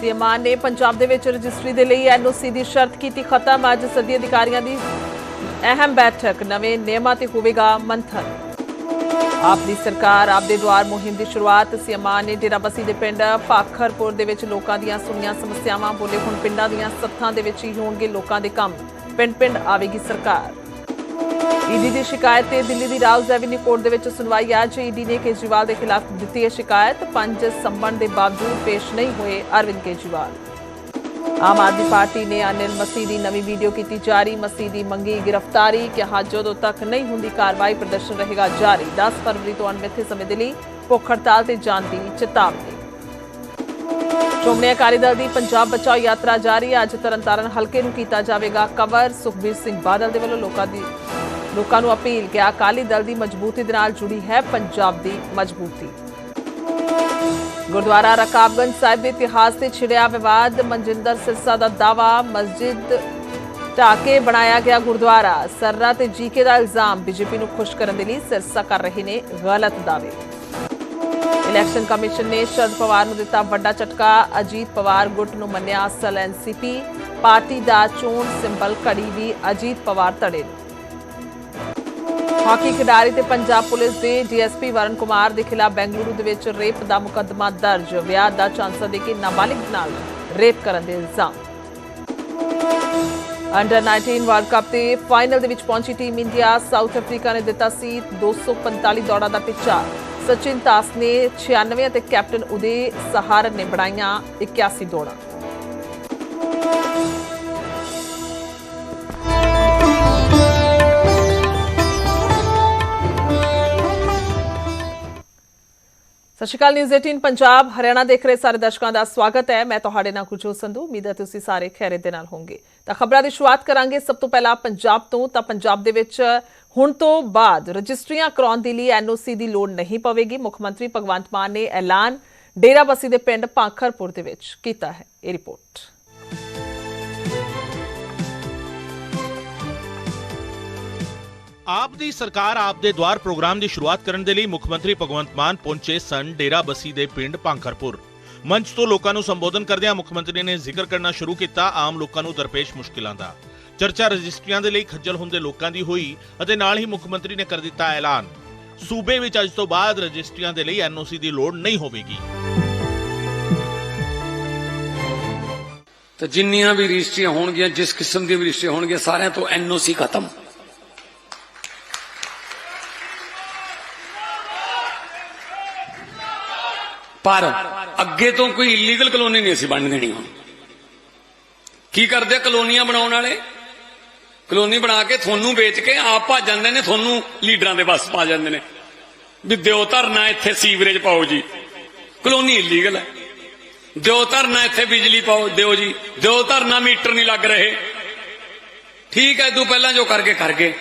CM ਮਾਨ ਨੇ ਪੰਜਾਬ ਦੇ ਵਿੱਚ ਰਜਿਸਟਰੀ ਦੇ ਲਈ ਐਨਓਸੀ ਦੀ ਸ਼ਰਤ ਕੀਤੀ ਖਤਮ। ਅੱਜ ਸੱਦੀ ਅਧਿਕਾਰੀਆਂ ਦੀ ਅਹਿਮ ਬੈਠਕ। ਨਵੇਂ ਨਿਯਮਾਂ ਤੇ ਹੋਵੇਗਾ ਮੰਥਨ। ਆਪ ਦੀ ਸਰਕਾਰ, ਆਪ ਦੇ ਦੁਆਰ ਮੁਹਿੰਮ ਦੀ ਸ਼ੁਰੂਆਤ। ਸੀਐਮ ਮਾਨ ਨੇ ਡੇਰਾਬੱਸੀ ਦੇ ਪਿੰਡ ਭਾਖਰਪੁਰ ਦੇ ਵਿੱਚ ਲੋਕਾਂ ਦੀਆਂ ਸੁਣੀਆਂ ਸਮੱਸਿਆਵਾਂ ਬੋਲੇ। ਹੁਣ ਪਿੰਡਾਂ ਦੀਆਂ ਸੱਥਾਂ ਦੇ ਵਿੱਚ ਹੀ ਹੋਣਗੇ ਲੋਕਾਂ ਦੇ ਕੰਮ। ਪਿੰਡ ਪਿੰਡ ਆਵੇਗੀ ਸਰਕਾਰ। ਈਡੀ ਦੀ ਸ਼ਿਕਾਇਤ ਤੇ ਦਿੱਲੀ ਦੀ ਰਾਉਜ਼ ਐਵਨਿਊ ਕੋਰਟ ਦੇ ਵਿੱਚ ਸੁਣਵਾਈ ਅੱਜ ਈਡੀ ਨੇ ਕੇਜਰੀਵਾਲ ਦੇ ਖਿਲਾਫ ਦਿੱਤੀ ਹੈ ਸ਼ਿਕਾਇਤ। ਪੰਜ ਸੰਬੰਧ ਦੇ ਬਾਵਜੂਦ ਪੇਸ਼ ਨਹੀਂ ਹੋਏ ਅਰਵਿੰਦ ਕੇਜਰੀਵਾਲ। ਆਮ ਆਦਮੀ ਪਾਰਟੀ ਨੇ ਅਨਿਲ ਮਸੀਹ ਦੀ ਨਵੀਂ ਵੀਡੀਓ ਕੀਤੀ ਜਾਰੀ। ਮਸੀਹ ਦੀ ਮੰਗੀ ਗ੍ਰਿਫਤਾਰੀ, ਕਿਹਾ ਜਦੋਂ ਤੱਕ ਨਹੀਂ ਹੁੰਦੀ ਕਾਰਵਾਈ, ਪ੍ਰਦਰਸ਼ਨ ਰਹੇਗਾ ਜਾਰੀ। 10 ਫਰਵਰੀ ਤੋਂ ਅਣਮਿੱਥੇ ਸਮੇਂ ਦੇ ਲਈ ਭੁੱਖ ਹੜਤਾਲ ਤੇ ਜਾਣ ਦੀ ਚੇਤਾਵਨੀ। ਸ਼੍ਰੋਮਣੀ ਅਕਾਲੀ ਦਲ ਦੀ ਪੰਜਾਬ ਬਚਾਓ ਯਾਤਰਾ ਜਾਰੀ। ਅੱਜ ਤਰਨਤਾਰਨ ਹਲਕੇ ਨੂੰ ਕੀਤਾ ਜਾਵੇਗਾ ਕਵਰ। ਸੁਖਬੀਰ ਸਿੰਘ ਬਾਦਲ ਦੇ ਵੱਲੋਂ ਲੋਕਾਂ ਦੀ ਲੋਕਾਂ ਨੂੰ ਅਪੀਲ ਕਿ ਅਕਾਲੀ ਦਲ ਦੀ ਮਜ਼ਬੂਤੀ ਦੇ ਨਾਲ ਜੁੜੀ ਹੈ ਪੰਜਾਬ ਦੀ ਮਜ਼ਬੂਤੀ। ਗੁਰਦੁਆਰਾ ਰਕਾਬਗੰਜ ਸਾਹਿਬ ਦੇ ਇਤਿਹਾਸ ਤੇ ਛਿੜਿਆ ਵਿਵਾਦ, ਮਨਜਿੰਦਰ ਸਿਰਸਾ ਦਾ ਦਾਵਾ ਮਸਜਿਦ ਢਾਕੇ ਬਣਾਇਆ ਗਿਆ ਗੁਰਦੁਆਰਾ। ਸਰਰਾ ਤੇ ਜੀਕੇ ਦਾ ਇਲਜ਼ਾਮ, ਬੀਜੇਪੀ ਨੂੰ ਖੁਸ਼ ਕਰਨ ਦੇ ਲਈ ਸਿਰਸਾ ਕਰ ਰਹੇ ਨੇ ਗਲਤ ਦਾਅਵੇ। ਇਲੈਕਸ਼ਨ ਕਮਿਸ਼ਨ ਨੇ ਸ਼ਰਦ ਪਵਾਰ ਨੂੰ ਦਿੱਤਾ ਵੱਡਾ ਝਟਕਾ, ਅਜੀਤ ਪਵਾਰ ਗੁੱਟ ਨੂੰ ਮੰਨਿਆ ਅਸਲ ਐਨਸੀਪੀ ਪਾਰਟੀ ਦਾ ਚੋਣ ਸਿੰਬਲ ਘੜੀ ਵੀ ਅਜੀਤ ਪਵਾਰ ਧੜੇ ਨੂੰ। ਹਾਕੀ ਖਿਡਾਰੀ ਤੇ ਪੰਜਾਬ ਪੁਲਿਸ ਦੇ ਡੀਐਸਪੀ ਵਰਨ ਕੁਮਾਰ ਦੇ ਖਿਲਾਫ ਬੈਂਗਲੁਰੂ ਦੇ ਵਿੱਚ ਰੇਪ ਦਾ ਮੁਕੱਦਮਾ ਦਰਜ। ਵਿਆਹ ਦਾ ਚਾਂਸਾ ਦੇ ਕੇ ਨਾਬਾਲਿਗ ਨਾਲ ਰੇਪ ਕਰਨ ਦੇ ਇਲਜ਼ਾਮ। ਅੰਡਰ 19 ਵਰਲਡ ਕੱਪ ਦੇ ਫਾਈਨਲ ਦੇ ਵਿੱਚ ਪਹੁੰਚੀ ਟੀਮ ਇੰਡੀਆ, ਸਾਊਥ ਅਫਰੀਕਾ ਨੇ ਦਿੱਤਾ ਸੀ 245 ਦੌੜਾਂ ਦਾ ਪਿੱਛਾ ਸਚਿਨ ਦਾਸ ਨੇ 96 ਅਤੇ ਕੈਪਟਨ ਉਦੇ ਸਹਾਰਨ ਨੇ ਬਣਾਈਆਂ 81 ਦੌੜਾਂ। ਸਤਿ ਸ਼੍ਰੀ ਅਕਾਲ ਨਿਊਜ਼ 18 ਪੰਜਾਬ, ਹਰਿਆਣਾ ਦੇਖ ਰਹੇ ਸਾਰੇ ਦਰਸ਼ਕਾਂ ਦਾ ਸਵਾਗਤ ਹੈ। ਮੈਂ ਤੁਹਾਡੇ ਨਾਲ ਕੁਲਜੋਤ ਸੰਧੂ, ਉਮੀਦ ਹੈ ਤੁਸੀਂ ਸਾਰੇ ਖੈਰੇ ਦੇ ਨਾਲ ਹੋਵੋਗੇ। ਤਾਂ ਖਬਰਾਂ ਦੀ ਸ਼ੁਰੂਆਤ ਕਰਾਂਗੇ। ਸਭ ਤੋਂ ਪਹਿਲਾਂ ਪੰਜਾਬ ਤੋਂ, ਤਾਂ ਪੰਜਾਬ ਦੇ ਵਿੱਚ ਹੁਣ ਤੋਂ ਬਾਅਦ ਰਜਿਸਟਰੀਆਂ ਕਰਾਉਣ ਦੇ ਲਈ ਐਨਓਸੀ ਦੀ ਲੋੜ ਨਹੀਂ ਪਵੇਗੀ। ਮੁੱਖ ਮੰਤਰੀ ਭਗਵੰਤ ਮਾਨ ਨੇ ਐਲਾਨ ਡੇਰਾਬੱਸੀ ਦੇ ਪਿੰਡ ਪਾਖਰਪੁਰ ਦੇ ਵਿੱਚ ਕੀਤਾ ਹੈ। ਇਹ ਰਿਪੋਰਟ। ਆਪ ਦੀ ਸਰਕਾਰ ਆਪ ਦੇ ਦੁਆਰ ਪ੍ਰੋਗਰਾਮ ਦੀ ਸ਼ੁਰੂਆਤ ਕਰਨ ਦੇ ਲਈ ਮੁੱਖ ਮੰਤਰੀ ਭਗਵੰਤ ਮਾਨ ਪਹੁੰਚੇ ਸਨ ਡੇਰਾ ਬਸੀ ਦੇ ਪਿੰਡ ਭਾਂਖਰਪੁਰ। ਮੰਚ ਤੋਂ ਲੋਕਾਂ ਨੂੰ ਸੰਬੋਧਨ ਕਰਦਿਆਂ ਮੁੱਖ ਮੰਤਰੀ ਨੇ ਜ਼ਿਕਰ ਕਰਨਾ ਸ਼ੁਰੂ ਕੀਤਾ ਆਮ ਲੋਕਾਂ ਨੂੰ ਦਰਪੇਸ਼ ਮੁਸ਼ਕਿਲਾਂ ਦਾ। ਚਰਚਾ ਰਜਿਸਟਰੀਆਂ ਦੇ ਲਈ ਖੱਜਲ ਹੁੰਦੇ ਲੋਕਾਂ ਦੀ ਹੋਈ ਅਤੇ ਨਾਲ ਹੀ ਮੁੱਖ ਮੰਤਰੀ ਨੇ ਕਰ ਦਿੱਤਾ ਐਲਾਨ। ਸੂਬੇ ਵਿੱਚ ਅੱਜ ਤੋਂ ਬਾਅਦ ਰਜਿਸਟਰੀਆਂ ਦੇ ਲਈ ਐਨਓਸੀ ਦੀ ਲੋੜ ਨਹੀਂ ਹੋਵੇਗੀ। ਤੇ ਜਿੰਨੀਆਂ ਵੀ ਰਜਿਸਟਰੀਆਂ ਹੋਣਗੀਆਂ, ਜਿਸ ਕਿਸਮ ਦੀਆਂ ਵੀ ਰਜਿਸਟਰੀਆਂ ਹੋਣਗੀਆਂ, ਸਾਰਿਆਂ ਤੋਂ ਐਨਓਸੀ ਖਤਮ। ਪਰ ਅੱਗੇ ਤੋਂ ਕੋਈ ਇਲੀਗਲ ਕਲੋਨੀ ਨਹੀਂ ਅਸੀਂ ਬਣ ਦੇਣੀ ਹੁਣ। ਕੀ ਕਰਦੇ ਕਲੋਨੀਆਂ ਬਣਾਉਣ ਵਾਲੇ? ਕਲੋਨੀ ਬਣਾ ਕੇ ਤੁਹਾਨੂੰ ਵੇਚ ਕੇ ਆਪ ਭੱਜ ਜਾਂਦੇ ਨੇ, ਤੁਹਾਨੂੰ ਲੀਡਰਾਂ ਦੇ ਬਸ ਪਾ ਜਾਂਦੇ ਨੇ। ਵੀ ਦਿਓ ਧਰਨਾ ਇੱਥੇ ਸੀਵਰੇਜ ਪਾਓ ਜੀ। ਕਲੋਨੀ ਇਲੀਗਲ ਹੈ ਦਿਓ ਧਰਨਾ ਇੱਥੇ ਬਿਜਲੀ ਪਾਓ, ਦਿਓ ਜੀ। ਦਿਓ ਧਰਨਾ ਮੀਟਰ ਨਹੀਂ ਲੱਗ ਰਹੇ। ਠੀਕ ਹੈ, ਤੂੰ ਪਹਿਲਾਂ ਜੋ ਕਰਕੇ ਕਰ ਗਏ।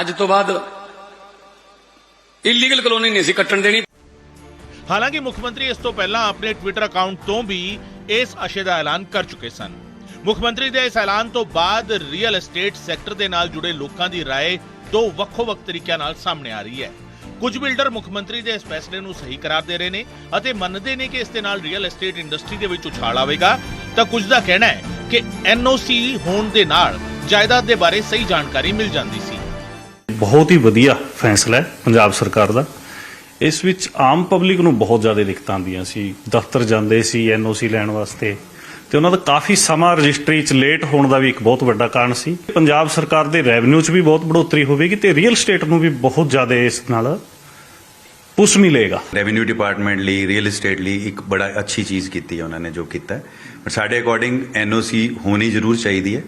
ਅੱਜ ਤੋਂ ਬਾਅਦ ਇਲੀਗਲ ਕਲੋਨੀ ਨਹੀਂ ਸੀ ਕੱਟਣ ਦੇਣੀ। ਹਾਲਾਂਕਿ ਮੁੱਖ ਮੰਤਰੀ ਇਸ ਤੋਂ ਪਹਿਲਾਂ ਆਪਣੇ ਟਵਿੱਟਰ ਅਕਾਊਂਟ ਤੋਂ ਵੀ ਇਸ ਅਸ਼ੇ ਦਾ ਐਲਾਨ ਕਰ ਚੁੱਕੇ ਸਨ ਮੁੱਖ ਮੰਤਰੀ ਦੇ ਇਸ ਐਲਾਨ ਤੋਂ ਬਾਅਦ ਰੀਅਲ ਏਸਟੇਟ ਸੈਕਟਰ ਦੇ ਨਾਲ ਜੁੜੇ ਲੋਕਾਂ ਦੀ رائے ਦੋ ਵੱਖੋ-ਵੱਖ ਤਰੀਕਿਆਂ ਨਾਲ ਸਾਹਮਣੇ ਆ ਰਹੀ ਹੈ ਕੁਝ ਬਿਲਡਰ ਮੁੱਖ ਮੰਤਰੀ ਦੇ ਇਸ ਫੈਸਲੇ ਨੂੰ ਸਹੀ ਕਰਾਰ ਦੇ ਰਹੇ ਨੇ ਅਤੇ ਮੰਨਦੇ ਨੇ ਕਿ ਇਸ ਦੇ ਨਾਲ ਰੀਅਲ ਏਸਟੇਟ ਇੰਡਸਟਰੀ ਦੇ ਵਿੱਚ ਉਛਾਲ ਆਵੇਗਾ ਤਾਂ ਕੁਝ ਦਾ ਕਹਿਣਾ ਹੈ ਕਿ ਐਨਓਸੀ ਹੋਣ ਦੇ ਨਾਲ ਜਾਇਦਾਦ ਦੇ ਬਾਰੇ ਸਹੀ ਜਾਣਕਾਰੀ ਮਿਲ ਜਾਂਦੀ ਸੀ ਬਹੁਤ ਹੀ ਵਧੀਆ ਫੈਸਲਾ ਹੈ ਪੰਜਾਬ ਸਰਕਾਰ ਦਾ ਇਸ ਵਿੱਚ ਆਮ ਪਬਲਿਕ ਨੂੰ ਬਹੁਤ ਜ਼ਿਆਦਾ ਦਿੱਕਤਾਂ ਆਉਂਦੀਆਂ ਸੀ। ਦਫ਼ਤਰ ਜਾਂਦੇ ਸੀ, ਐਨਓਸੀ ਲੈਣ ਵਾਸਤੇ। ਤੇ ਉਹਨਾਂ ਦਾ ਕਾਫੀ ਸਮਾਂ ਰਜਿਸਟਰੀ 'ਚ ਲੇਟ ਹੋਣ ਦਾ ਵੀ ਇੱਕ ਬਹੁਤ ਵੱਡਾ ਕਾਰਨ ਸੀ। ਪੰਜਾਬ ਸਰਕਾਰ ਦੇ ਰੈਵਨਿਊ 'ਚ ਵੀ ਬਹੁਤ ਬੜੋਤਰੀ ਹੋਵੇਗੀ ਤੇ ਰੀਅਲ ਸਟੇਟ ਨੂੰ ਵੀ ਬਹੁਤ ਜ਼ਿਆਦਾ ਇਸ ਨਾਲ ਪੁਸ਼ ਮਿਲੇਗਾ। ਰੈਵਨਿਊ ਡਿਪਾਰਟਮੈਂਟ ਲਈ, ਰੀਅਲ ਏਸਟੇਟ ਲਈ ਇੱਕ ਬੜਾ ਅੱਛੀ ਚੀਜ਼ ਕੀਤੀ ਹੈ ਉਹਨਾਂ ਨੇ ਜੋ ਕੀਤਾ। ਹੈ ਪਰ ਸਾਡੇ ਅਕੋਰਡਿੰਗ ਐਨਓਸੀ ਹੋਣੀ ਜ਼ਰੂਰ ਚਾਹੀਦੀ ਹੈ।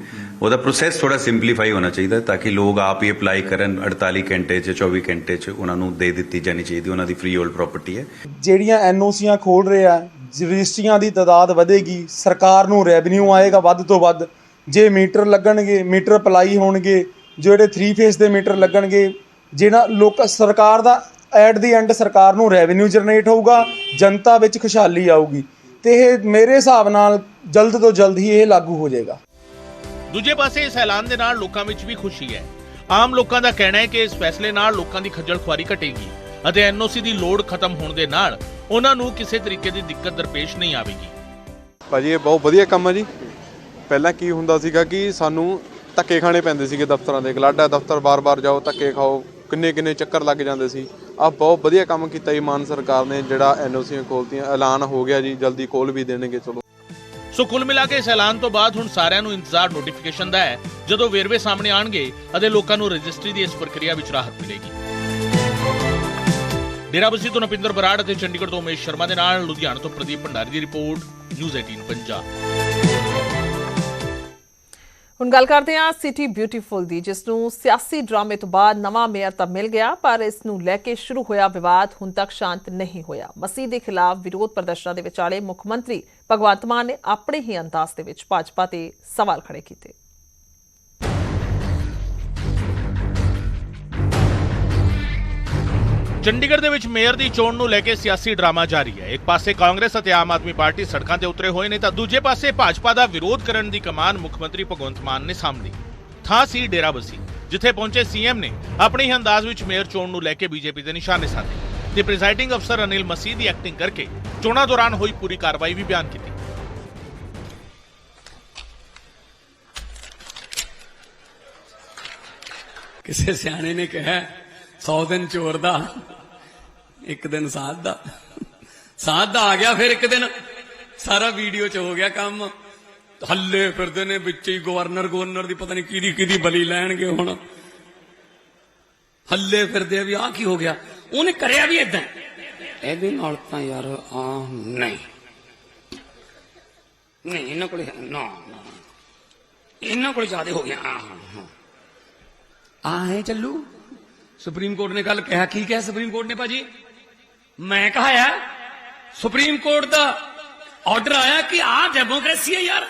ਉਹਦਾ ਪ੍ਰੋਸੈਸ ਥੋੜਾ ਸਿੰਪਲੀਫਾਈ ਹੋਣਾ ਚਾਹੀਦਾ ਤਾਂ ਕਿ ਲੋਕ ਆਪ ਹੀ ਅਪਲਾਈ ਕਰਨ 48 ਘੰਟੇ 'ਚ 24 ਘੰਟੇ 'ਚ ਉਹਨਾਂ ਨੂੰ ਦੇ ਦਿੱਤੀ ਜਾਣੀ ਚਾਹੀਦੀ, ਉਹਨਾਂ ਦੀ ਫ੍ਰੀ ਹੋਲਡ ਪ੍ਰਾਪਰਟੀ ਹੈ। ਜਿਹੜੀਆਂ ਐਨਓਸੀਆਂ ਖੋਲ ਰਹੇ ਆ, ਰਜਿਸਟਰੀਆਂ ਦੀ ਤਾਦਾਦ ਵਧੇਗੀ, ਸਰਕਾਰ ਨੂੰ ਰੈਵਨਿਊ ਆਏਗਾ ਵੱਧ ਤੋਂ ਵੱਧ, ਜੇ ਮੀਟਰ ਲੱਗਣਗੇ, ਮੀਟਰ ਅਪਲਾਈ ਹੋਣਗੇ, ਜਿਹੜੇ 3 ਫੇਸ ਦੇ ਮੀਟਰ ਲੱਗਣਗੇ ਜਿਹੜਾ ਲੋਕ, ਸਰਕਾਰ ਦਾ ਐਟ ਦੀ ਐਂਡ ਸਰਕਾਰ ਨੂੰ ਰੈਵਨਿਊ ਜਨਰੇਟ ਹੋਊਗਾ, ਜਨਤਾ ਵਿੱਚ ਖੁਸ਼ਹਾਲੀ ਆਊਗੀ। ਤੇ ਇਹ ਮੇਰੇ ਹਿਸਾਬ ਨਾਲ ਜਲਦ ਤੋਂ ਜਲਦ ਹੀ ਇਹ ਲਾਗੂ ਹੋ ਜਾਏਗਾ। ਦੂਜੇ ਪਾਸੇ ਇਸ ਐਲਾਨ ਦੇ ਨਾਲ ਲੋਕਾਂ ਵਿੱਚ ਵੀ ਖੁਸ਼ੀ ਹੈ। ਆਮ ਲੋਕਾਂ ਦਾ ਕਹਿਣਾ ਹੈ ਕਿ ਇਸ ਫੈਸਲੇ ਨਾਲ ਲੋਕਾਂ ਦੀ ਖੱਜਲ ਖੁਆਰੀ ਘਟੇਗੀ ਅਤੇ ਐਨਓਸੀ ਦੀ ਲੋੜ ਖਤਮ ਹੋਣ ਦੇ ਨਾਲ ਉਹਨਾਂ ਨੂੰ ਕਿਸੇ ਤਰੀਕੇ ਦੀ ਦਿੱਕਤ ਦਰਪੇਸ਼ ਨਹੀਂ ਆਵੇਗੀ। ਭਾਜੀ, ਇਹ ਬਹੁਤ ਵਧੀਆ ਕੰਮ ਹੈ ਜੀ। ਪਹਿਲਾਂ ਕੀ ਹੁੰਦਾ ਸੀਗਾ ਕਿ ਸਾਨੂੰ ਧੱਕੇ ਖਾਣੇ ਪੈਂਦੇ ਸੀਗੇ ਦਫ਼ਤਰਾਂ ਦੇ। ਗਲਾਡਾ ਦਫ਼ਤਰ ਬਾਰ-ਬਾਰ ਜਾਓ, ਧੱਕੇ ਖਾਓ ਕਿੰਨੇ ਕਿੰਨੇ ਚੱਕਰ ਲੱਗ ਜਾਂਦੇ ਸੀ। ਆ ਬਹੁਤ ਵਧੀਆ ਕੰਮ ਕੀਤਾ ਜੀ ਮਾਨ ਸਰਕਾਰ ਨੇ, ਜਿਹੜਾ ਐਨਓਸੀਆਂ ਖੋਲਤੀਆਂ। ਐਲਾਨ ਹੋ ਗਿਆ ਜੀ, ਜਲਦੀ ਖੋਲ ਵੀ ਦੇਣਗੇ, ਚਲੋ। ਸੋ ਕੁੱਲ ਮਿਲਾ ਕੇ ਇਸ ਐਲਾਨ ਤੋਂ ਬਾਅਦ ਹੁਣ ਸਾਰਿਆਂ ਨੂੰ ਇੰਤਜ਼ਾਰ ਨੋਟੀਫਿਕੇਸ਼ਨ ਦਾ ਹੈ। ਜਦੋਂ ਵੇਰਵੇ ਸਾਹਮਣੇ ਆਣਗੇ ਅਤੇ ਲੋਕਾਂ ਨੂੰ ਰਜਿਸਟਰੀ ਦੀ ਇਸ ਪ੍ਰਕਿਰਿਆ ਵਿੱਚ ਰਾਹਤ ਮਿਲੇਗੀ। ਡੇਰਾਬੱਸੀ ਤੋਂ ਨਪਿੰਦਰ ਬਰਾੜ ਅਤੇ ਚੰਡੀਗੜ੍ਹ ਤੋਂ ਉਮੇਸ਼ ਸ਼ਰਮਾ ਦੇ ਨਾਲ, ਲੁਧਿਆਣਾ ਤੋਂ ਪ੍ਰਦੀਪ ਭੰਡਾਰੀ ਦੀ ਰਿਪੋਰਟ, ਨਿਊਜ਼ 18 ਪੰਜਾਬ। ਹੁਣ ਗੱਲ ਕਰਦੇ ਹਾਂ ਸਿਟੀ ਬਿਊਟੀਫੁਲ ਦੀ, ਜਿਸ ਨੂੰ ਸਿਆਸੀ ਡਰਾਮੇ ਤੋਂ ਬਾਅਦ ਨਵਾਂ ਮੇਅਰ ਤਾਂ ਮਿਲ ਗਿਆ, ਪਰ ਇਸ ਨੂੰ ਲੈ ਕੇ ਸ਼ੁਰੂ ਹੋਇਆ ਵਿਵਾਦ, ਹੁਣ ਤੱਕ ਸ਼ਾਂਤ ਨਹੀਂ ਹੋਇਆ। ਮਸੀਹ ਦੇ ਖਿਲਾਫ ਵਿਰੋਧ ਪ੍ਰਦਰਸ਼ਨਾਂ ਦੇ ਵਿਚਾਲੇ ਮੁੱਖ ਮੰਤਰੀ ਭਗਵੰਤ ਮਾਨ ਨੇ ਆਪਣੇ ਹੀ ਅੰਦਾਜ਼ ਦੇ ਵਿੱਚ ਭਾਜਪਾ ਤੇ ਸਵਾਲ ਖੜੇ ਕੀਤੇ। ਚੰਡੀਗੜ੍ਹ ਦੇ ਵਿੱਚ ਮੇਅਰ ਦੀ ਚੋਣ ਨੂੰ ਲੈ ਕੇ ਸਿਆਸੀ ਡਰਾਮਾ ਜਾਰੀ ਹੈ। ਇੱਕ ਪਾਸੇ ਕਾਂਗਰਸ ਅਤੇ ਆਮ ਆਦਮੀ ਪਾਰਟੀ ਸੜਕਾਂ ਤੇ ਉਤਰੇ ਹੋਏ ਨੇ ਤਾਂ ਦੂਜੇ ਪਾਸੇ ਭਾਜਪਾ ਦਾ ਵਿਰੋਧ ਕਰਨ ਦੀ ਕਮਾਨ ਮੁੱਖ ਮੰਤਰੀ ਭਗਵੰਤ ਮਾਨ ਨੇ ਸਾਂਭੀ ਥਾਂ ਸੀ ਡੇਰਾਬੱਸੀ, ਜਿੱਥੇ ਪਹੁੰਚੇ ਸੀਐਮ ਨੇ ਆਪਣੇ ਹੀ ਅੰਦਾਜ਼ ਵਿੱਚ ਮੇਅਰ ਚੋਣ ਨੂੰ ਲੈ ਕੇ ਬੀਜੇਪੀ ਦੇ ਨਿਸ਼ਾਨੇ ਸਾਧੇ। ਤੇ ਪ੍ਰੀਜ਼ਾਈਡਿੰਗ ਅਫਸਰ ਅਨਿਲ ਮਸੀਹ ਦੀ ਐਕਟਿੰਗ ਕਰਕੇ ਚੋਣਾਂ ਦੌਰਾਨ ਹੋਈ ਪੂਰੀ ਕਾਰਵਾਈ ਵੀ ਬਿਆਨ ਕੀਤੀ। ਕਿਸੇ ਸਿਆਣੇ ਨੇ ਕਿਹਾ 100 ਦਿਨ ਚੋਰ ਦਾ, ਇੱਕ ਦਿਨ ਸਾਧ ਦਾ। ਸਾਧ ਦਾ ਆ ਗਿਆ ਫਿਰ ਇੱਕ ਦਿਨ। ਸਾਰਾ ਵੀਡੀਓ ਚ ਹੋ ਗਿਆ ਕੰਮ। ਹੱਲੇ ਫਿਰਦੇ ਨੇ ਵਿੱਚ ਹੀ ਗਵਰਨਰ ਗਵਰਨਰ ਦੀ ਪਤਾ ਨਹੀਂ ਕਿਹਦੀ ਕਿਹਦੀ ਬਲੀ ਲੈਣਗੇ ਹੁਣ। ਹੱਲੇ ਫਿਰਦੇ ਆ ਵੀ ਆਹ ਕੀ ਹੋ ਗਿਆ? ਉਹਨੇ ਕਰਿਆ ਵੀ ਇਦਾਂ ਇਹਦੇ ਨਾਲ ਤਾਂ ਯਾਰ ਆ ਨਹੀਂ। ਨਹੀਂ, ਇਹਨਾਂ ਕੋਲ ਨਾ ਇਹਨਾਂ ਕੋਲ ਜ਼ਿਆਦਾ ਹੋ ਗਿਆ। ਆਹ ਹਾਂ ਆ ਹੈ ਚੱਲੂ। ਸੁਪਰੀਮ ਕੋਰਟ ਨੇ ਕੱਲ ਕਿਹਾ, ਕੀ ਕਿਹਾ ਸੁਪਰੀਮ ਕੋਰਟ ਨੇ ਭਾਜੀ? ਮੈਂ ਕਹਾਇਆ, ਸੁਪਰੀਮ ਕੋਰਟ ਦਾ ਆਰਡਰ ਆਇਆ ਕਿ ਆਹ ਡੈਮੋਕ੍ਰੇਸੀ ਹੈ ਯਾਰ।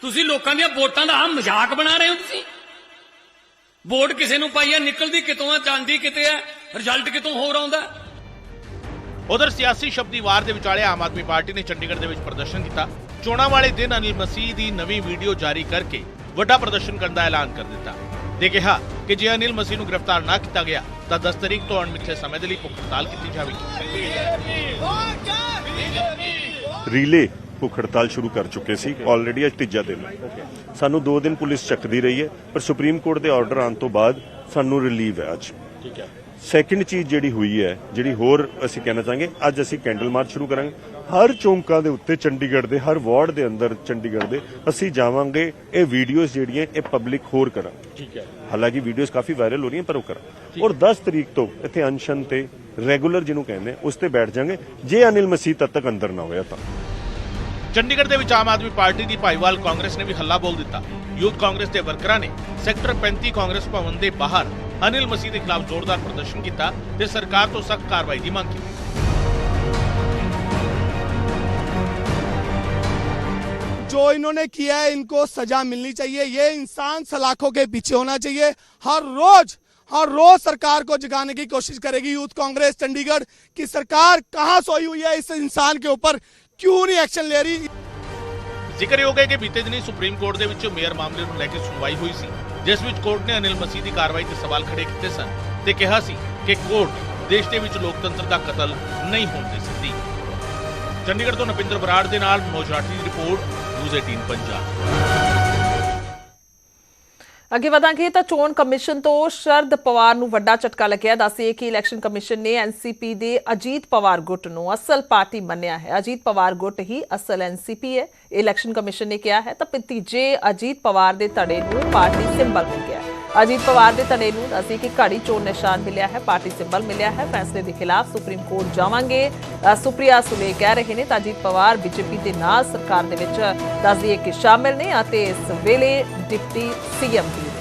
ਤੁਸੀਂ ਲੋਕਾਂ ਦੀਆਂ ਵੋਟਾਂ ਦਾ ਆ ਮਜ਼ਾਕ ਬਣਾ ਰਹੇ ਹੋ ਤੁਸੀਂ। ਵੋਟ ਕਿਸੇ ਨੂੰ ਪਾਈ ਹੈ ਨਿਕਲਦੀ ਕਿਤੋਂ ਆ, ਜਾਂਦੀ ਕਿਤੇ ਹੈ ਰਿਜ਼ਲਟ ਕਿਤੋਂ ਹੋਰ ਆਉਂਦਾ। ਉਧਰ ਸਿਆਸੀ ਸ਼ਬਦੀਵਾਰ ਦੇ ਵਿਚਾਲੇ ਆਮ ਆਦਮੀ ਪਾਰਟੀ ਨੇ ਚੰਡੀਗੜ੍ਹ ਦੇ ਵਿੱਚ ਪ੍ਰਦਰਸ਼ਨ ਕੀਤਾ। ਚੋਣਾਂ ਵਾਲੇ ਦਿਨ ਅਨਿਲ ਮਸੀਹ ਦੀ ਨਵੀਂ ਵੀਡੀਓ ਜਾਰੀ ਕਰਕੇ ਵੱਡਾ ਪ੍ਰਦਰਸ਼ਨ ਕਰਨ ਦਾ ਐਲਾਨ ਕਰ ਦਿੱਤਾ। ਤੇ ਕਿਹਾ ਕਿ ਜੇ ਅਨਿਲ ਮਸੀਹ ਨੂੰ ਗ੍ਰਿਫਤਾਰ ਨਾ ਕੀਤਾ ਗਿਆ ਤਾਂ 10 ਤਰੀਕ ਤੋਂ ਅਣਮਿੱਥੇ ਸਮੇਂ ਦੇ ਲਈ ਭੁੱਖ ਹੜਤਾਲ ਕੀਤੀ ਜਾਵੇਗੀ। ਰੀਲੇ ਭੁੱਖ ਹੜਤਾਲ ਸ਼ੁਰੂ ਕਰ ਚੁੱਕੇ ਸੀ ਆਲਰੇਡੀ ਅੱਜ ਤੀਜਾ ਦਿਨ ਸਾਨੂੰ 2 ਦਿਨ ਪੁਲਿਸ ਚੱਕਦੀ ਰਹੀ ਹੈ ਪਰ ਸੁਪਰੀਮ ਕੋਰਟ ਦੇ ਆਰਡਰ ਆਉਣ ਤੋਂ ਬਾਅਦ ਸਾਨੂੰ ਰਿਲੀਵ ਹੈ ਅੱਜ। ਠੀਕ ਹੈ। ਸੈਕਿੰਡ ਚੀਜ਼ ਜਿਹੜੀ ਹੋਈ ਹੈ ਜਿਹੜੀ ਹੋਰ ਅਸੀਂ ਕਹਿਣਾ ਚਾਹਾਂਗੇ ਅੱਜ ਅਸੀਂ ਕੈਂਡਲ ਮਾਰਚ ਸ਼ੁਰੂ ਕਰਾਂਗੇ। ਹਰ ਚੌਂਕਾਂ ਦੇ ਉੱਤੇ ਚੰਡੀਗੜ੍ਹ ਦੇ ਹਰ ਵਾਰਡ ਦੇ ਅੰਦਰ ਚੰਡੀਗੜ੍ਹ ਦੇ ਅਸੀਂ ਜਾਵਾਂਗੇ ਇਹ ਵੀਡੀਓਜ਼ ਜਿਹੜੀਆਂ ਇਹ ਪਬਲਿਕ ਹੋਰ ਕਰਾਂਗੇ ਠੀਕ ਹੈ। ਹਾਲਾਂਕਿ ਵੀਡੀਓਜ਼ ਕਾਫੀ ਵਾਇਰਲ ਹੋ ਰਹੀਆਂ ਪਰ ਉਹ ਕਰਾਂ। ਔਰ 10 ਤਰੀਕ ਤੋਂ ਇੱਥੇ ਅਨਸ਼ਨ ਤੇ ਰੈਗੂਲਰ ਜਿਹਨੂੰ ਕਹਿੰਦੇ ਉਸ ਤੇ ਬੈਠ ਜਾਾਂਗੇ। ਜੇ ਅਨਿਲ ਮਸੀਹ ਤਦ ਤੱਕ ਅੰਦਰ ਨਾ ਹੋਇਆ ਤਾਂ। ਚੰਡੀਗੜ੍ਹ ਦੇ ਵਿੱਚ ਆਮ ਆਦਮੀ ਪਾਰਟੀ ਦੀ ਭਾਈਵਾਲ ਕਾਂਗਰਸ ਨੇ ਵੀ ਹੱਲਾ ਬੋਲ ਦਿੱਤਾ। ਯੂਥ ਕਾਂਗਰਸ ਦੇ ਵਰਕਰਾਂ ਨੇ ਸੈਕਟਰ 35 ਕਾਂਗਰਸ ਭਵਨ ਦੇ ਬਾਹਰ ਅਨਿਲ ਮਸੀਹ ਦੇ ਖਿਲਾਫ ਜ਼ੋਰਦਾਰ ਪ੍ਰਦਰਸ਼ਨ ਕੀਤਾ ਤੇ ਸਰਕਾਰ ਤੋਂ ਸਖਤ ਕਾਰਵਾਈ ਦੀ ਮੰਗ ਕੀਤੀ। जो इन्होंने किया है इनको सजा मिलनी चाहिए ये इंसान सलाखों के पीछे होना चाहिए हर रोज हर रोज सरकार को जगाने की कोशिश करेगी यूथ कांग्रेस चंडीगढ़ कि सरकार कहां सोई हुई है इस इंसान के ऊपर क्यों नहीं एक्शन ले रही ਜ਼ਿਕਰਯੋਗ ਹੈ ਕਿ ਬੀਤੇ ਦਿਨੀ ਸੁਪਰੀਮ ਕੋਰਟ ਦੇ ਵਿੱਚ ਮੇਅਰ ਮਾਮਲੇ ਨੂੰ ਲੈ ਕੇ ਸੁਣਵਾਈ ਹੋਈ ਸੀ ਜਿਸ ਵਿੱਚ ਕੋਰਟ ਨੇ ਅਨਿਲ ਮਸੀਹ ਦੀ ਕਾਰਵਾਈ ਤੇ ਸਵਾਲ ਖੜੇ ਕੀਤੇ ਸਨ ਤੇ ਕਿਹਾ ਸੀ ਕਿ ਕੋਰਟ ਦੇਸ਼ ਦੇ ਵਿੱਚ ਲੋਕਤੰਤਰ ਦਾ ਕਤਲ ਨਹੀਂ ਹੋਣ ਦੇ ਸਕਦੀ ਚੰਡੀਗੜ੍ਹ ਤੋਂ ਨਪਿੰਦਰ ਬਰਾੜ ਦੇ ਨਾਲ ਮਨੋਜ ਰਾਠੀ ਦੀ ਰਿਪੋਰਟ ਨਿਊਜ਼ 18 ਪੰਜਾਬ। ਅੱਗੇ ਵਧਾਂਗੇ ਤਾਂ ਚੋਣ ਕਮਿਸ਼ਨ ਤੋਂ ਸ਼ਰਦ ਪਵਾਰ ਨੂੰ ਵੱਡਾ ਝਟਕਾ ਲੱਗਿਆ। ਦੱਸਿਏ ਕਿ ਇਲੈਕਸ਼ਨ ਕਮਿਸ਼ਨ ਨੇ ਐਨਸੀਪੀ ਦੇ ਅਜੀਤ ਪਵਾਰ ਗੁੱਟ ਨੂੰ ਅਸਲ ਪਾਰਟੀ ਮੰਨਿਆ ਹੈ। ਅਜੀਤ ਪਵਾਰ ਗੁੱਟ ਹੀ ਅਸਲ ਐਨਸੀਪੀ ਹੈ। ਇਲੈਕਸ਼ਨ ਕਮਿਸ਼ਨ ਨੇ ਕਿਹਾ ਹੈ ਤਾਂ ਭਤੀਜੇ ਅਜੀਤ ਪਵਾਰ ਦੇ ਧੜੇ ਨੂੰ ਪਾਰਟੀ ਸਿੰਬਲ ਮਿਲ ਹੈ। ਅਜੀਤ ਪਵਾਰ ਦੇ ਧੜੇ ਨੂੰ ਅਸੀਂ ਕਿ ਘੜੀ ਚੋਣ ਨਿਸ਼ਾਨ ਮਿਲਿਆ ਹੈ ਪਾਰਟੀ ਸਿੰਬਲ ਮਿਲਿਆ ਹੈ। ਫੈਸਲੇ ਦੇ ਖਿਲਾਫ ਸੁਪਰੀਮ ਕੋਰਟ ਜਾਵਾਂਗੇ। ਅ, ਸੁਪ੍ਰਿਆ ਸੁਲੇ ਕਹਿ ਰਹੇ ਨੇ ਤਾਂ ਅਜੀਤ ਪਵਾਰ ਬੀਜੇਪੀ ਦੇ ਨਾਲ ਸਰਕਾਰ ਦੇ ਵਿੱਚ ਦੱਸਦੀਏ ਕਿ ਸ਼ਾਮਿਲ ਨੇ ਅਤੇ ਇਸ ਵੇਲੇ ਡਿਪਟੀ ਸੀਐਮ ਵੀ ਨੇ।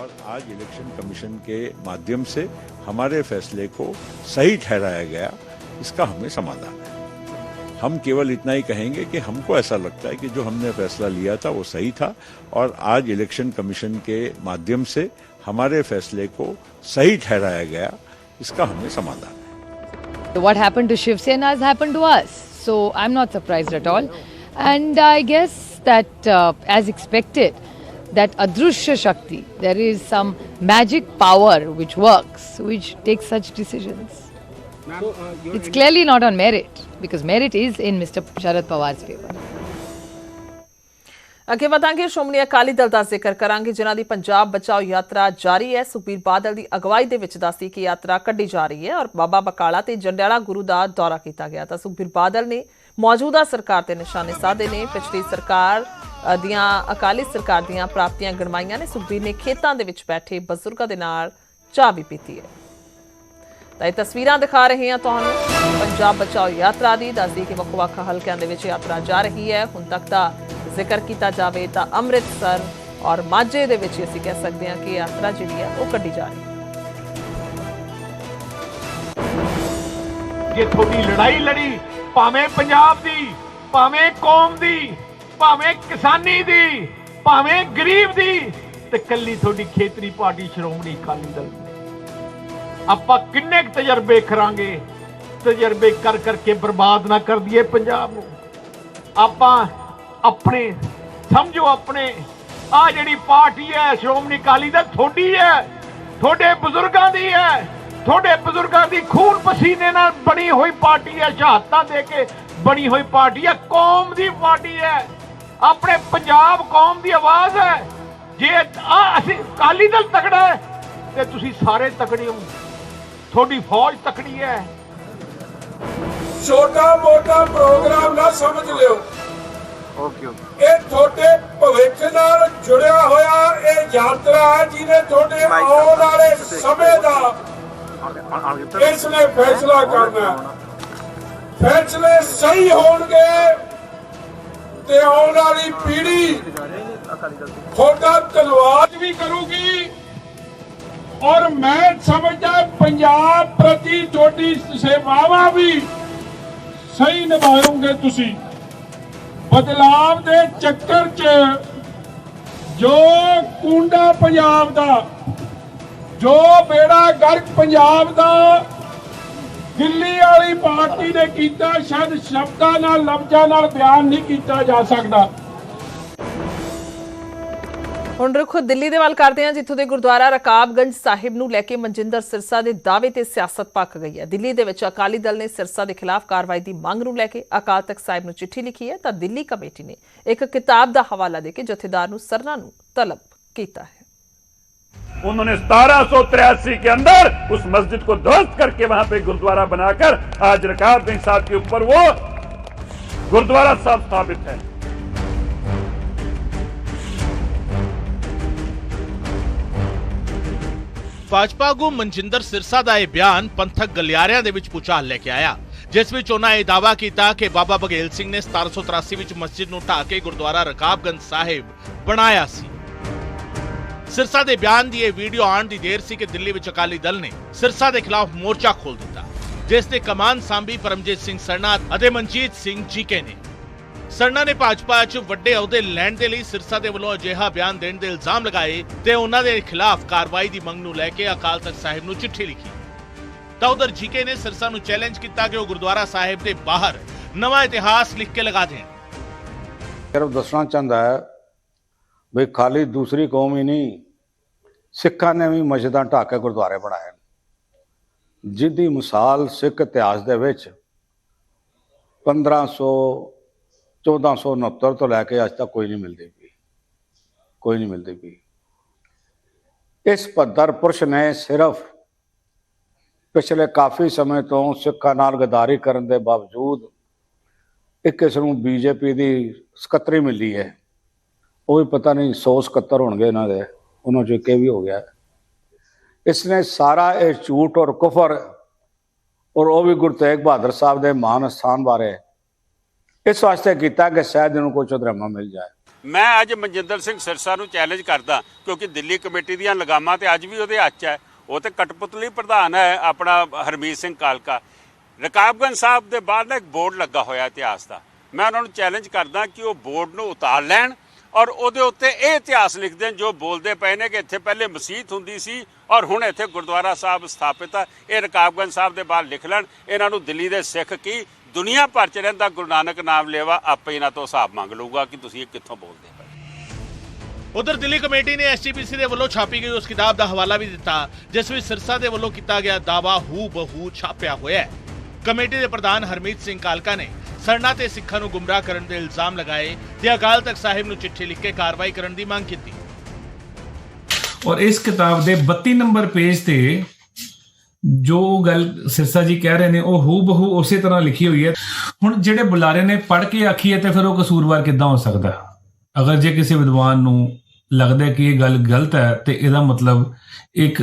और आज इलेक्शन कमीशन के माध्यम से हमारे फैसले को सही ठहराया गया इसका हमें समाधान है हम केवल इतना ही कहेंगे कि हमको ऐसा लगता है कि जो हमने फैसला लिया था वो सही था और आज इलेक्शन कमीशन के माध्यम से हमारे फैसले को सही ठहराया गया इसका हमें समाधान है What happened to Shiv Sena has happened to us. So I'm not surprised at all. And I guess that, uh, as expected, that Adrushya Shakti, there is some magic power which works, which takes such decisions. it's clearly not on merit, because merit is in Mr. Sharad Pawar's favor. ਅੱਗੇ ਵਧਾਂਗੇ ਸ਼੍ਰੋਮਣੀ ਅਕਾਲੀ ਦਲ ਦਾ ਜ਼ਿਕਰ ਕਰਾਂਗੇ ਜਿਨ੍ਹਾਂ ਦੀ ਪੰਜਾਬ ਬਚਾਓ ਯਾਤਰਾ ਜਾਰੀ ਹੈ ਸੁਖਬੀਰ ਬਾਦਲ ਦੀ ਅਗਵਾਈ ਦੇ ਵਿੱਚ ਦੱਸੀ ਕਿ ਯਾਤਰਾ ਕੱਢੀ ਜਾ ਰਹੀ ਹੈ ਔਰ ਬਾਬਾ ਬਕਾਲਾ ਤੇ ਜੰਡਿਆਲਾ ਗੁਰੂ ਦਾ ਦੌਰਾ ਕੀਤਾ ਗਿਆ ਤਾਂ ਸੁਖਬੀਰ ਬਾਦਲ ਨੇ ਮੌਜੂਦਾ ਸਰਕਾਰ ਤੇ ਨਿਸ਼ਾਨੇ ਸਾਧੇ ਨੇ ਪਿਛਲੀ ਸਰਕਾਰ ਦੀਆਂ ਅਕਾਲੀ ਸਰਕਾਰ ਦੀਆਂ ਪ੍ਰਾਪਤੀਆਂ ਗਣਵਾਈਆਂ ਨੇ। ਸੁਖਬੀਰ ਨੇ ਖੇਤਾਂ ਦੇ ਵਿੱਚ ਬੈਠੇ ਬਜ਼ੁਰਗਾਂ ਦੇ ਨਾਲ ਚਾਹ ਵੀ ਪੀਤੀ ਹੈ। ਤਾਂ ਇਹ ਤਸਵੀਰਾਂ ਦਿਖਾ ਰਹੇ ਹਾਂ ਤੁਹਾਨੂੰ। ਪੰਜਾਬ ਬਚਾਓ ਯਾਤਰਾ ਦੀ ਦੱਸਦੀ ਕਿ ਵੱਖ-ਵੱਖ ਹਲਕਿਆਂ ਦੇ ਵਿੱਚ ਯਾਤਰਾ ਜਾ ਰਹੀ ਹੈ। ਹੁਣ ਤੱਕ ਦਾ ਜ਼ਿਕਰ ਕੀਤਾ ਜਾਵੇ ਤਾਂ ਅੰਮ੍ਰਿਤਸਰ ਔਰ ਮਾਝੇ ਦੇ ਵਿੱਚ ਅਸੀਂ ਕਹਿ ਸਕਦੇ ਹਾਂ ਕਿ ਯਾਤਰਾ ਜਿਹੜੀ ਹੈ ਉਹ ਕੱਢੀ ਜਾ ਰਹੀ ਹੈ। ਜੇ ਤੁਹਾਡੀ ਲੜਾਈ ਲੜੀ, ਭਾਵੇਂ ਪੰਜਾਬ ਦੀ, ਭਾਵੇਂ ਕੌਮ ਦੀ ਭਾਵੇਂ ਕਿਸਾਨੀ ਦੀ, ਭਾਵੇਂ ਗਰੀਬ ਦੀ, ਤੇ ਕੱਲੀ ਤੁਹਾਡੀ ਖੇਤਰੀ ਪਾਰਟੀ ਸ਼੍ਰੋਮਣੀ ਅਕਾਲੀ ਦਲ ਆਪਾਂ ਕਿੰਨੇ ਕੁ ਤਜਰਬੇ ਕਰਾਂਗੇ? ਤਜਰਬੇ ਕਰ ਕਰਕੇ ਬਰਬਾਦ ਨਾ ਕਰ ਦਈਏ ਪੰਜਾਬ ਨੂੰ। ਆਪਾਂ ਆਪਣੇ, ਸਮਝੋ ਆਪਣੇ ਆ ਜਿਹੜੀ ਪਾਰਟੀ ਹੈ ਸ਼੍ਰੋਮਣੀ ਅਕਾਲੀ ਦਲ ਤੁਹਾਡੀ ਹੈ, ਤੁਹਾਡੇ ਬਜ਼ੁਰਗਾਂ ਦੀ ਹੈ, ਤੁਹਾਡੇ ਬਜ਼ੁਰਗਾਂ ਦੀ ਖੂਨ ਪਸੀਨੇ ਨਾਲ ਬਣੀ ਹੋਈ ਪਾਰਟੀ ਹੈ, ਸ਼ਹਾਦਤਾਂ ਦੇ ਕੇ ਬਣੀ ਹੋਈ ਪਾਰਟੀ ਹੈ, ਕੌਮ ਦੀ ਪਾਰਟੀ ਹੈ। ਆਪਣੇ ਪੰਜਾਬ ਕੌਮ ਦੀ ਆਵਾਜ਼ ਹੈ। ਜੇ ਆ ਅਸੀਂ ਅਕਾਲੀ ਦਲ ਤਕੜਾ ਹੈ ਤੇ ਤੁਸੀਂ ਸਾਰੇ ਤਕੜੇ ਹੋ। ਤੁਹਾਡੀ ਫੌਜ ਤਕੜੀ ਹੈ। ਛੋਟਾ ਮੋਟਾ ਪ੍ਰੋਗਰਾਮ ਨਾ ਸਮਝ ਲਿਓ। ਓਕੇ ਇਹ ਤੁਹਾਡੇ ਭਵਿੱਖ ਨਾਲ ਜੁੜਿਆ ਹੋਇਆ ਇਹ ਯਾਤਰਾ ਹੈ ਜਿਹਨੇ ਤੁਹਾਡੇ ਆਉਣ ਵਾਲੇ ਸਮੇਂ ਦਾ ਇਸ ਨੇ ਫੈਸਲਾ ਕਰਨਾ। ਫੈਸਲੇ ਸਹੀ ਹੋਣਗੇ। ਤੇ ਆਉਣ ਵਾਲੀ ਪੀੜ੍ਹੀ ਤੁਹਾਡਾ ਧੰਨਵਾਦ ਵੀ ਕਰੂਗੀ। ਔਰ ਮੈਂ ਸਮਝਦਾ ਪੰਜਾਬ ਪ੍ਰਤੀ ਤੁਹਾਡੀ ਸੇਵਾਵਾਂ ਵੀ ਸਹੀ ਨਿਭਾਉਂਗੇ ਤੁਸੀਂ। ਬਦਲਾਵ ਦੇ ਚੱਕਰ 'ਚ ਜੋ ਕੁੰਡਾ ਪੰਜਾਬ ਦਾ, ਜੋ ਬੇੜਾ ਗਰਕ ਪੰਜਾਬ ਦਾ ਦਿੱਲੀ ਵਾਲੀ ਪਾਰਟੀ ਨੇ ਕੀਤਾ, ਸ਼ਾਇਦ ਸ਼ਬਦਾਂ ਨਾਲ, ਲਫ਼ਜ਼ਾਂ ਨਾਲ ਬਿਆਨ ਨਹੀਂ ਕੀਤਾ ਜਾ ਸਕਦਾ। ਹੁਣ ਰੁਖ ਦਿੱਲੀ ਦੇ ਵੱਲ ਕਰਦੇ ਹਾਂ, ਜਿੱਥੋਂ ਦੇ ਗੁਰਦੁਆਰਾ ਰਕਾਬਗੰਜ ਸਾਹਿਬ ਨੂੰ ਲੈ ਕੇ ਮਨਜਿੰਦਰ ਸਿਰਸਾ ਦੇ ਦਾਅਵੇ ਤੇ ਸਿਆਸਤ ਪੱਕ ਗਈ ਹੈ। ਦਿੱਲੀ ਦੇ ਵਿੱਚ ਅਕਾਲੀ ਦਲ ਨੇ ਸਿਰਸਾ ਦੇ ਖਿਲਾਫ ਕਾਰਵਾਈ ਦੀ ਮੰਗ ਨੂੰ ਲੈ ਕੇ ਅਕਾਲ ਤਖਤ ਸਾਹਿਬ ਨੂੰ ਚਿੱਠੀ ਲਿਖੀ ਹੈ। ਤਾਂ ਦਿੱਲੀ ਕਮੇਟੀ ਨੇ ਇੱਕ ਕਿਤਾਬ ਦਾ ਹਵਾਲਾ ਦੇ ਕੇ ਜਥੇਦਾਰ ਨੂੰ ਸਰਨਾ ਨੂੰ ਤਲਬ ਕੀਤਾ ਹੈ। उन्होंने 1783 के अंदर उस मस्जिद को ध्वस्त करके वहां पे गुरुद्वारा बनाकर आज रकाबगंज साहब के ऊपर वो गुरुद्वारा साहब स्थापित है ਭਾਜਪਾ ਆਗੂ ਮਨਜਿੰਦਰ ਸਿਰਸਾ ਦਾ ਇਹ ਬਿਆਨ ਪੰਥਕ ਗਲਿਆਰਿਆਂ ਦੇ ਵਿੱਚ ਪੁਚਾਲ ਲੈ ਕੇ ਆਇਆ ਜਿਸ ਵਿੱਚ ਉਹਨਾਂ ਇਹ ਦਾਅਵਾ ਕੀਤਾ ਕਿ ਬਾਬਾ ਬਗੇਲ ਸਿੰਘ ਨੇ 1783 ਵਿੱਚ ਮਸਜਿਦ ਨੂੰ ਢਾਹ ਕੇ ਗੁਰਦੁਆਰਾ ਰਕਾਬਗੰਜ ਸਾਹਿਬ ਬਣਾਇਆ ਸੀ ਸਿਰਸਾ ਦੇ ਬਿਆਨ ਦੀ ਇਹ ਵੀਡੀਓ ਆਉਣ ਦੀ ਦੇਰ ਸੀ ਕਿ ਦਿੱਲੀ ਵਿੱਚ ਅਕਾਲੀ ਦਲ ਨੇ ਸਿਰਸਾ ਦੇ ਖਿਲਾਫ ਮੋਰਚਾ ਖੋਲ ਦਿੱਤਾ, ਜਿਸ ਤੇ ਕਮਾਨ ਸਾਂਭੀ ਪਰਮਜੀਤ ਸਿੰਘ ਸਰਨਾ ਅਤੇ ਮਨਜੀਤ ਸਿੰਘ ਜੀਕੇ ਨੇ। ਸਰਨਾ ਨੇ ਭਾਜਪਾ 'ਚ ਵੱਡੇ ਅਹੁਦੇ ਲੈਣ ਦੇ ਲਈ ਸਿਰਸਾ ਦੇ ਵੱਲੋਂ ਅਜਿਹਾ ਬਿਆਨ ਦੇਣ ਦੇ ਇਲਜ਼ਾਮ ਲਗਾਏ ਤੇ ਉਹਨਾਂ ਦੇ ਖਿਲਾਫ ਕਾਰਵਾਈ ਦੀ ਮੰਗ ਨੂੰ ਲੈ ਕੇ ਅਕਾਲ ਤਖਤ ਸਾਹਿਬ ਨੂੰ ਚਿੱਠੀ ਲਿਖੀ। ਤਾਂ ਉਧਰ ਜੀਕੇ ਨੇ ਸਿਰਸਾ ਨੂੰ ਚੈਲੰਜ ਕੀਤਾ ਕਿ ਉਹ ਗੁਰਦੁਆਰਾ ਸਾਹਿਬ ਦੇ ਬਾਹਰ ਨਵਾਂ ਇਤਿਹਾਸ ਲਿਖ ਕੇ ਲਗਾ ਦੇਣ। ਸਿਰਫ ਦੱਸਣਾ ਚਾਹੁੰਦਾ ਹੈ ਵੀ ਖਾਲੀ ਦੂਸਰੀ ਕੌਮ ਹੀ ਨਹੀਂ, ਸਿੱਖਾਂ ਨੇ ਵੀ ਮਸਜਿਦਾਂ ਢਾਹ ਕੇ ਗੁਰਦੁਆਰੇ ਬਣਾਏ ਜਿਹਦੀ ਮਿਸਾਲ ਸਿੱਖ ਇਤਿਹਾਸ ਦੇ ਵਿੱਚ 1500 1469 ਤੋਂ ਲੈ ਕੇ ਅੱਜ ਤੱਕ ਕੋਈ ਨਹੀਂ ਮਿਲਦੀ ਪਈ। ਕੋਈ ਨਹੀਂ ਮਿਲਦੀ ਪਈ। ਇਸ ਪੱਧਰ ਪੁਰਸ਼ ਨੇ ਸਿਰਫ ਪਿਛਲੇ ਕਾਫੀ ਸਮੇਂ ਤੋਂ ਸਿੱਖਾਂ ਨਾਲ ਗਦਾਰੀ ਕਰਨ ਦੇ ਬਾਵਜੂਦ ਇੱਕ ਇਸ ਨੂੰ ਬੀਜੇਪੀ ਦੀ ਸਕੱਤਰੀ ਮਿਲੀ ਹੈ। ਉਹ ਵੀ ਪਤਾ ਨਹੀਂ 100 ਸਕੱਤਰ ਹੋਣਗੇ ਇਹਨਾਂ ਦੇ, ਉਹਨਾਂ ਚੋਂ ਇੱਕ ਵੀ ਹੋ ਗਿਆ। ਇਸ ਨੇ ਸਾਰਾ ਇਹ ਝੂਠ ਔਰ ਕੁਫਰ ਔਰ ਉਹ ਵੀ ਗੁਰੂ ਤੇਗ ਬਹਾਦਰ ਸਾਹਿਬ ਦੇ ਮਹਾਨ ਸਥਾਨ ਬਾਰੇ ਇਸ ਵਾਸਤੇ ਕੀਤਾ ਕਿ ਸ਼ਾਇਦ ਇਹਨੂੰ ਕੋਈ ਚਦਰਮਾ ਮਿਲ ਜਾਏ। ਮੈਂ ਅੱਜ ਮਨਜਿੰਦਰ ਸਿੰਘ ਸਿਰਸਾ ਨੂੰ ਚੈਲੰਜ ਕਰਦਾ ਕਿਉਂਕਿ ਦਿੱਲੀ ਕਮੇਟੀ ਦੀਆਂ ਲਗਾਮਾਂ ਤੇ ਅੱਜ ਵੀ ਉਹਦੇ ਹੱਥ ਹੈ। ਉਹ ਤੇ ਕਟਪੁਤਲੀ ਪ੍ਰਧਾਨ ਹੈ ਆਪਣਾ ਹਰਮੀਤ ਸਿੰਘ ਕਾਲਕਾ। ਰਕਾਬਗੰਜ ਸਾਹਿਬ ਦੇ ਬਾਹਰ ਨਾ ਇੱਕ ਬੋਰਡ ਲੱਗਾ ਹੋਇਆ ਇਤਿਹਾਸ ਦਾ। ਮੈਂ ਉਹਨਾਂ ਨੂੰ ਚੈਲੰਜ ਕਰਦਾ ਕਿ ਉਹ ਬੋਰਡ ਨੂੰ ਉਤਾਰ ਲੈਣ ਔਰ ਉਹਦੇ ਉੱਤੇ ਇਹ ਇਤਿਹਾਸ ਲਿਖਦੇ ਨੇ ਜੋ ਬੋਲਦੇ ਪਏ ਨੇ ਕਿ ਇੱਥੇ ਪਹਿਲੇ ਮਸਜਿਦ ਹੁੰਦੀ ਸੀ ਔਰ ਹੁਣ ਇੱਥੇ ਗੁਰਦੁਆਰਾ ਸਾਹਿਬ ਸਥਾਪਿਤ ਆ। ਇਹ ਰਕਾਬਗੰਜ ਸਾਹਿਬ ਦੇ ਬਾਹਰ ਲਿਖ ਲੈਣ। ਇਹਨਾਂ ਨੂੰ ਦਿੱਲੀ ਦੇ ਸਿੱਖ ਕੀ ਦੁਨੀਆ ਭਰ ਚ ਰਹਿੰਦਾ ਗੁਰੂ ਨਾਨਕ ਨਾਮ ਲੇਵਾ ਆਪੇ ਇਹਨਾਂ ਤੋਂ ਹਿਸਾਬ ਮੰਗ ਲਊਗਾ ਕਿ ਤੁਸੀਂ ਇਹ ਕਿੱਥੋਂ ਬੋਲਦੇ ਪਏ। ਉਧਰ ਦਿੱਲੀ ਕਮੇਟੀ ਨੇ ਐਸਜੀਪੀਸੀ ਦੇ ਵੱਲੋਂ ਛਾਪੀ ਗਈ ਉਸ ਕਿਤਾਬ ਦਾ ਹਵਾਲਾ ਵੀ ਦਿੱਤਾ, ਜਿਸ ਵਿੱਚ ਸਿਰਸਾ ਦੇ ਵੱਲੋਂ ਕੀਤਾ ਗਿਆ ਦਾਵਾ ਹੂ ਬਹੂ ਛਾਪਿਆ ਹੋਇਆ ਹੈ। ਕਮੇਟੀ ਦੇ ਪ੍ਰਧਾਨ ਹਰਮੀਤ ਸਿੰਘ ਕਾਲਕਾ ਨੇ ਸਰਨਾ ਤੇ ਸਿੱਖਾਂ ਨੂੰ ਗੁੰਮਰਾਹ ਕਰਨ ਦੇ ਇਲਜ਼ਾਮ ਲਗਾਏ ਤੇ ਅਕਾਲ ਤਖਤ ਸਾਹਿਬ ਨੂੰ ਚਿੱਠੀ ਲਿਖ ਕੇ ਕਾਰਵਾਈ ਕਰਨ ਦੀ ਮੰਗ ਕੀਤੀ। ਔਰ ਇਸ ਕਿਤਾਬ ਦੇ 32 ਨੰਬਰ ਪੇਜ ਤੇ ਜੋ ਗੱਲ ਸਿਰਸਾ ਜੀ ਕਹਿ ਰਹੇ ਨੇ, ਉਹ ਹੂ ਬਹੂ ਉਸੇ ਤਰ੍ਹਾਂ ਲਿਖੀ ਹੋਈ ਹੈ। ਹੁਣ ਜਿਹੜੇ ਬੁਲਾਰੇ ਨੇ ਪੜ੍ਹ ਕੇ ਆਖੀ ਹੈ ਤੇ ਫਿਰ ਉਹ ਕਸੂਰਵਾਰ ਕਿੱਦਾਂ ਹੋ ਸਕਦਾ? ਅਗਰ ਜੇ ਕਿਸੇ ਵਿਦਵਾਨ ਨੂੰ ਲੱਗਦਾ ਕਿ ਇਹ ਗੱਲ ਗਲਤ ਹੈ ਤੇ ਇਹਦਾ ਮਤਲਬ ਇੱਕ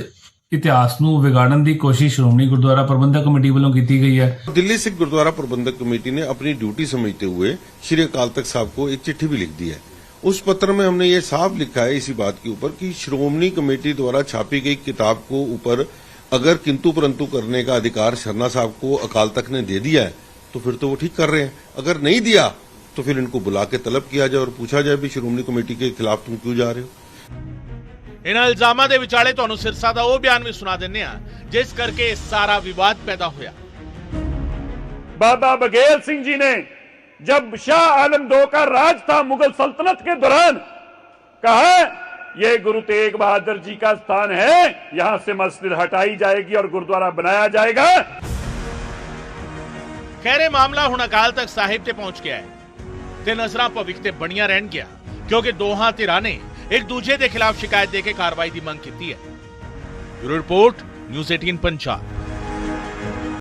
ਇਤਿਹਾਸ ਨੂੰ ਵਿਗਾੜਨ ਦੀ ਕੋਸ਼ਿਸ਼ ਸ਼੍ਰੋਮਣੀ ਗੁਰਦੁਆਰਾ ਪ੍ਰਬੰਧਕ ਕਮੇਟੀ ਵੱਲੋਂ ਕੀਤੀ ਗਈ ਹੈ दिल्ली सिख गुरुद्वारा प्रबंधक कमेटी ने अपनी ड्यूटी समझते हुए श्री अकाल तख्त साहब को एक चिट्ठी भी लिख दी है उस पत्र में हमने ये साफ लिखा है इसी बात के ऊपर कि श्रोमणी कमेटी द्वारा छापी गई किताब को ऊपर अगर किंतु परंतु करने का अधिकार शर्मा साहब को अकाल तख्त ने दे दिया है तो फिर तो वो ठीक कर रहे हैं अगर नहीं दिया तो फिर इनको बुला के तलब किया जाए और पूछा जाए भी श्रोमणी कमेटी के खिलाफ तुम क्यों जा रहे हो ਇਹਨਾਂ ਇਲਜ਼ਾਮਾਂ ਦੇ ਵਿਚਾਲੇ ਤੁਹਾਨੂੰ ਸਿਰਸਾ ਦਾ ਉਹ ਬਿਆਨ ਵੀ ਸੁਣਾ ਦਿੰਨੇ ਆ ਜਿਸ ਕਰਕੇ ਇਹ ਸਾਰਾ ਵਿਵਾਦ ਪੈਦਾ ਹੋਇਆ बाबा बघेल सिंह जी ने जब शाह आलम दो का राज था मुगल सल्तनत के दौरान कहा ये गुरु तेग बहादुर जी का स्थान है यहां से मस्जिद हटाई जाएगी और गुरुद्वारा बनाया जाएगा ਖੈਰ ਇਹ ਮਾਮਲਾ ਹੁਣ ਅਕਾਲ ਤਖਤ ਸਾਹਿਬ ਤੇ ਪਹੁੰਚ ਗਿਆ ਹੈ ਤੇ ਨਜ਼ਰਾਂ ਭਵਿੱਖ ਤੇ ਬਣੀਆਂ ਰਹਿਣਗੀਆਂ ਕਿਉਂਕਿ ਦੋਹਾਂ ਧਿਰਾਂ ਨੇ ਇੱਕ ਦੂਜੇ ਦੇ ਖਿਲਾਫ ਸ਼ਿਕਾਇਤ ਦੇ ਕੇ ਕਾਰਵਾਈ ਦੀ ਮੰਗ ਕੀਤੀ ਹੈ ਬਿਊਰੋ ਰਿਪੋਰਟ ਨਿਊਜ਼ 18 ਪੰਜਾਬ